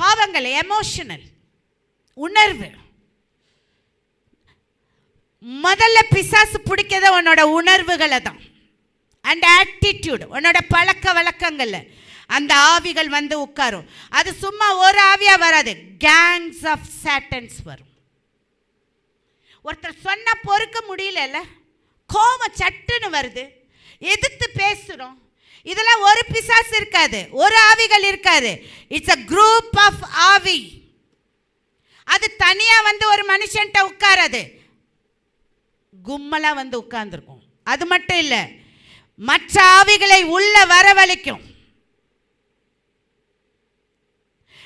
பாவங்கள் எமோஷனல் உணர்வு. முதல்ல பிசாசு பிடிக்கிறது உன்னோட உணர்வுகளை தான். அண்ட் ஆட்டிடியூடு உன்னோட பழக்க வழக்கங்களில். அந்த ஆவிகள் வந்து உட்காரும். அது சும்மா ஒரு ஆவியாக வராது. கேங்ஸ் ஆஃப் சேட்டன்ஸ் வரும். ஒருத்தர் சொன்னால் பொறுக்க முடியலல்ல? கோவம் சட்டுன்னு வருது. எதிர்த்து பேசுகிறோம் இதெல்லாம் ஒரு பிசாஸ் இருக்காது ஒரு ஆவிகள் இருக்காது. இட்ஸ் அ குரூப் ஆஃப் ஆவி. அது தனியாக வந்து ஒரு மனுஷன்ட்ட உட்காராது. கும்மலாக வந்து உட்கார்ந்துருக்கும். அது மட்டும் இல்லை மற்ற ஆவிகளை உள்ள வரவழைக்கும்.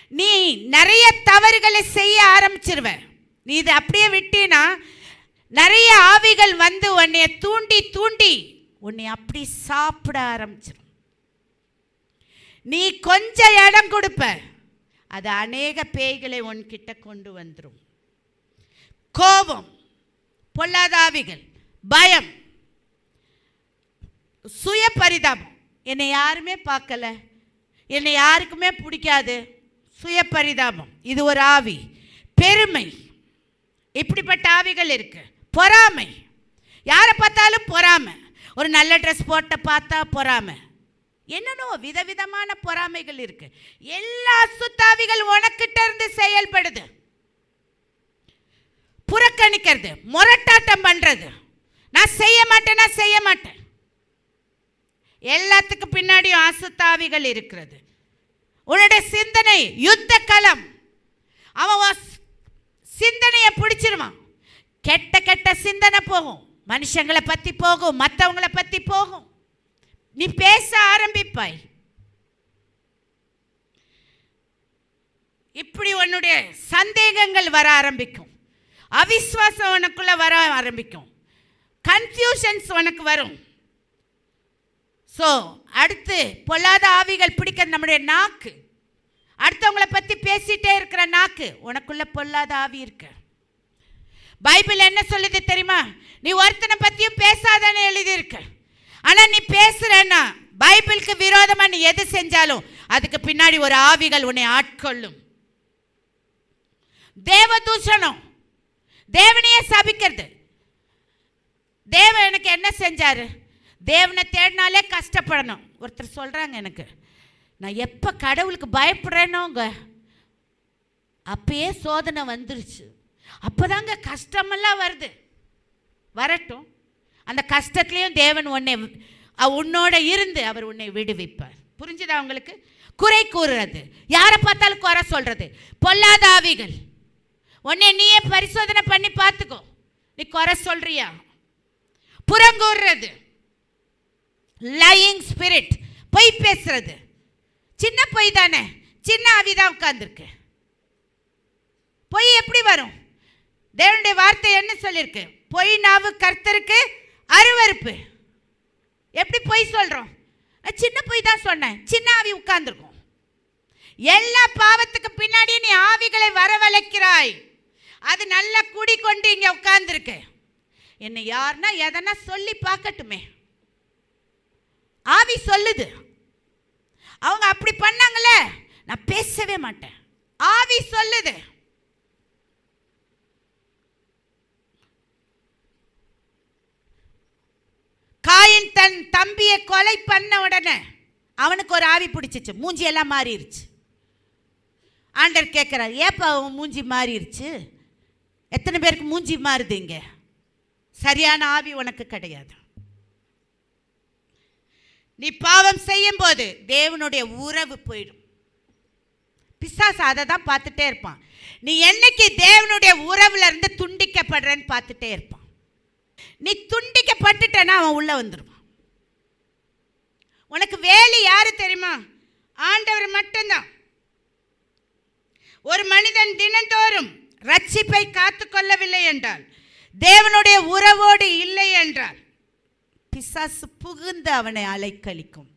நீ நிறைய தவறுகளை செய்ய ஆரம்பிச்சிருவ. நீ இதை அப்படியே விட்டீன்னா நிறைய ஆவிகள் வந்து உன்னைய தூண்டி தூண்டி உன்னை அப்படி சாப்பிட ஆரம்பிச்சிடும் நீ கொஞ்சம் இடம் கொடுப்ப அது அநேக பேய்களை உன்கிட்ட கொண்டு வந்துடும் கோபம் பொல்லாத ஆவிகள் பயம் சுய பரிதாபம் என்னை யாருமே பார்க்கல என்னை யாருக்குமே பிடிக்காது. சுய பரிதாபம் இது ஒரு ஆவி. பெருமை இப்படிப்பட்ட ஆவிகள் இருக்கு. பொறாமை யாரை பார்த்தாலும் பொறாமை. ஒரு நல்ல ட்ரெஸ் போட்ட பார்த்தா பொறாமை. என்னன்னோ விதவிதமான பொறாமைகள் இருக்கு. எல்லா சுத்தாவிகள் உனக்கிட்ட இருந்து செயல்படுது. புறக்கணிக்கிறது முரட்டாட்டம் பண்றது. நான் செய்ய மாட்டேன் நான் செய்ய மாட்டேன். எல்லாத்துக்கும் பின்னாடியும் அசுத்தாவிகள் இருக்கிறது. உன்னுடைய சிந்தனை யுத்த களம். அவன் சிந்தனையை பிடிச்சிருவான். கெட்ட கெட்ட சிந்தனை போகும். மனுஷங்களை பற்றி போகும் மற்றவங்கள பற்றி போகும். நீ பேச ஆரம்பிப்பாய். இப்படி உன்னுடைய சந்தேகங்கள் வர ஆரம்பிக்கும். அவிஸ்வாசம் உனக்குள்ள வர ஆரம்பிக்கும். கன்ஃபியூஷன்ஸ் உனக்கு வரும். ஸோ அடுத்து பொல்லாத ஆவிகள் பிடிக்க நம்முடைய நாக்கு. அடுத்தவங்களை பற்றி பேசிட்டே இருக்கிற நாக்கு. உனக்குள்ள பொல்லாத ஆவி இருக்கு. பைபிள் என்ன சொல்லுது தெரியுமா? நீ ஒருத்தனை பற்றியும் பேசாதானே எழுதியிருக்கு. ஆனால் நீ பேசுறன்னா பைபிளுக்கு விரோதமாக நீ எது செஞ்சாலும் அதுக்கு பின்னாடி ஒரு ஆவிகள் உன்னை ஆட்கொள்ளும். தேவ தூஷணம். தேவனையே சபிக்கிறது. தேவன் எனக்கு என்ன செஞ்சார்? தேவனை தேடினாலே கஷ்டப்படணும். ஒருத்தர் சொல்கிறாங்க எனக்கு நான் எப்போ கடவுளுக்கு பயப்படுறேனோங்க? அப்பயே சோதனை வந்துருச்சு. அப்போதாங்க கஷ்டமெல்லாம் வருது. வரட்டும். அந்த கஷ்டத்துலேயும் தேவன் உன்னை உன்னோட இருந்து அவர் உன்னை விடுவிப்பார். புரிஞ்சுதா உங்களுக்கு? குறை கூறுறது. யாரை பார்த்தாலும் குறை சொல்கிறது பொல்லாத ஆவிகள் உன்னை நீயே பரிசோதனை பண்ணி பார்த்துக்கோ. நீ குறை சொல்றியா? புறங்கூறுறது. லையிங் ஸ்பிரிட் பொய் பேசுறது. சின்ன பொய் தானே? சின்ன ஆவி தான் பொய் எப்படி வரும்? தேவனுடைய வார்த்தை என்ன சொல்லியிருக்கு பொய் நாவு கர்த்தருக்கு அருவருப்பு. எப்படி பொய் சொல்கிறோம் சின்ன பொய் தான் சொன்னேன். சின்ன ஆவி உட்கார்ந்துருக்கும். எல்லா பாவத்துக்கு பின்னாடி நீ ஆவிகளை வரவழைக்கிறாய். அது நல்லா குடிக்கொண்டு இங்கே உட்கார்ந்துருக்கு. என்னை யாருன்னா எதனா சொல்லி பார்க்கட்டுமே. ஆவி சொல்லுது. அவங்க அப்படி பண்ணாங்களே நான் பேசவே மாட்டேன். ஆவி சொல்லுது. தன் தம்பியை கொலை பண்ண உடனே அவனுக்கு ஒரு ஆவி பிடிச்சிச்சு. மூஞ்சியெல்லாம் மாறிடுச்சு ஆண்டர் கேட்குறாரு ஏப்பா அவன் மூஞ்சி மாறிடுச்சு எத்தனை பேருக்கு மூஞ்சி மாறுது இங்கே? சரியான ஆவி உனக்கு கிடையாது. நீ பாவம் செய்யும் போது தேவனுடைய உறவு போயிடும். பிசாசு அதை தான் பார்த்துட்டே இருப்பான். நீ என்னைக்கு தேவனுடைய உறவுல இருந்து துண்டிக்கப்படுறேன்னு பார்த்துட்டே இருப்பான். நீ துண்டிக்கப்பட்டுட்டேன்னா அவன் உள்ளே வந்துடுவான் உனக்கு வேலி யாரு தெரியுமா? ஆண்டவர் மட்டும்தான். ஒரு மனிதன் தினந்தோறும் ரட்சிப்பை காத்து கொள்ளவில்லை என்றால் தேவனுடைய உறவோடு இல்லை என்றால் பிசாசு புகுந்து அவனை அலைக்கழிக்கும்.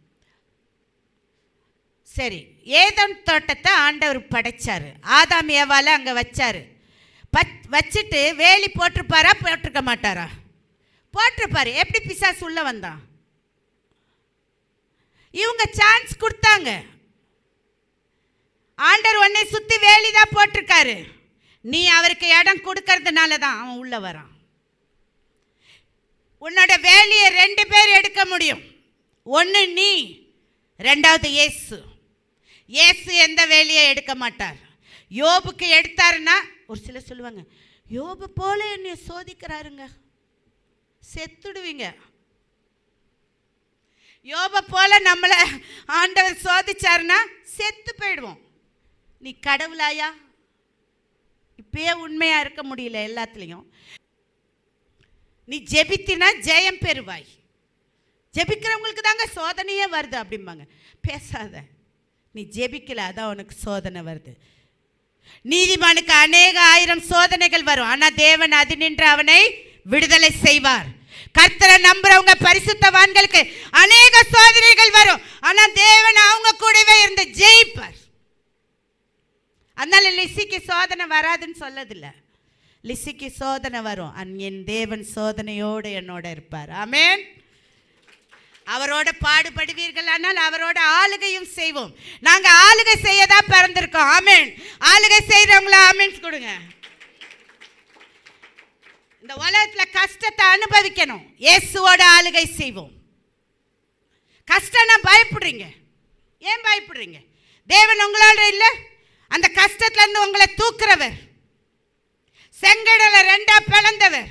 சரி ஏதன் தோட்டத்தை ஆண்டவர் படைச்சாரு. ஆதாம் ஏவால அங்க வச்சாரு. வச்சுட்டு வேலி போட்டிருப்பாரா போட்டிருக்க மாட்டாரா? போட்டிருப்பாரு. எப்படி பிசாசு உள்ள வந்தான்? இவங்க சான்ஸ் கொடுத்தாங்க. ஆண்டர் உன்னை சுற்றி வேலி தான் போட்டிருக்காரு. நீ அவருக்கு இடம் கொடுக்கறதுனால தான் அவன் உள்ள வரான். உன்னோட வேலையை ரெண்டு பேர் எடுக்க முடியும். ஒன்று நீ ரெண்டாவது ஏசு ஏசு எந்த வேலையை எடுக்க மாட்டார். யோபுக்கு எடுத்தாருன்னா ஒரு சிலர் சொல்லுவாங்க யோபு போல என்னை சோதிக்கிறாருங்க. செத்துடுவீங்க. யோப போல நம்மளை ஆண்டவர் சோதிச்சாருன்னா செத்து போயிடுவோம். நீ கடவுளாயா? இப்பயே உண்மையாக இருக்க முடியல எல்லாத்துலேயும். நீ ஜெபித்தினா ஜெயம் பெறுவாய். ஜெபிக்கிறவங்களுக்கு தாங்க சோதனையே வருது அப்படிம்பாங்க. பேசாத. நீ ஜெபிக்கல அதான் உனக்கு சோதனை வருது. நீதிமானுக்கு அநேக ஆயிரம் சோதனைகள் வரும். ஆனால் தேவன் அது நின்று அவனை விடுதலை செய்வார். கர்த்தரை நம்புறவங்க பரிசுத்தவான்களுக்கு அநேக சோதனைகள் வரும். ஆனா தேவன் அவங்க கூடவே இருந்து ஜெயிப்பார். அதனால லிசிக்கு சோதனை வராதுன்னு சொல்லதில்ல. லிசிக்கு சோதனை வரும். அன் என் தேவன் சோதனையோடு என்னோட இருப்பார். ஆமேன். அவரோட பாடுபடுவீர்கள். ஆனால் அவரோட ஆளுகையும் செய்வோம். நாங்கள் ஆளுகை செய்ய தான் பிறந்திருக்கோம். ஆமேன். ஆளுகை செய்கிறவங்கள ஆமேன்ஸ் கொடுங்க. இந்த உலகத்தில் கஷ்டத்தை அனுபவிக்கணும். இயேசுவோட ஆளுகை செய்வோம். கஷ்டம்னா பயப்படுறீங்க. ஏன் பயப்படுறீங்க? தேவன் உங்களோட இல்லை. அந்த கஷ்டத்துலேருந்து உங்களை தூக்குறவர். செங்கடலை ரெண்டா பிளந்தவர்.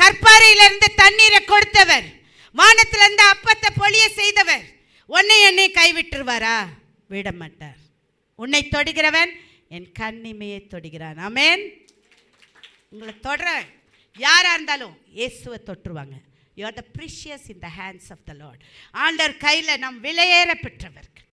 கற்பாறையிலிருந்து தண்ணீரை கொடுத்தவர். வானத்திலிருந்து அப்பத்தை பொழிய செய்தவர். உன்னை என்னை கைவிட்டுருவாரா? விட மாட்டார் உன்னை தொடுகிறவன் என் கண்ணிமையை தொடுகிறான். ஆமென். உங்களை தொடர யாராக இருந்தாலும் இயேசுவை தொற்றுவாங்க. You are the precious in the hands of the Lord ஆண்டர் கையில் நம் விலையேற பெற்றவர்கள்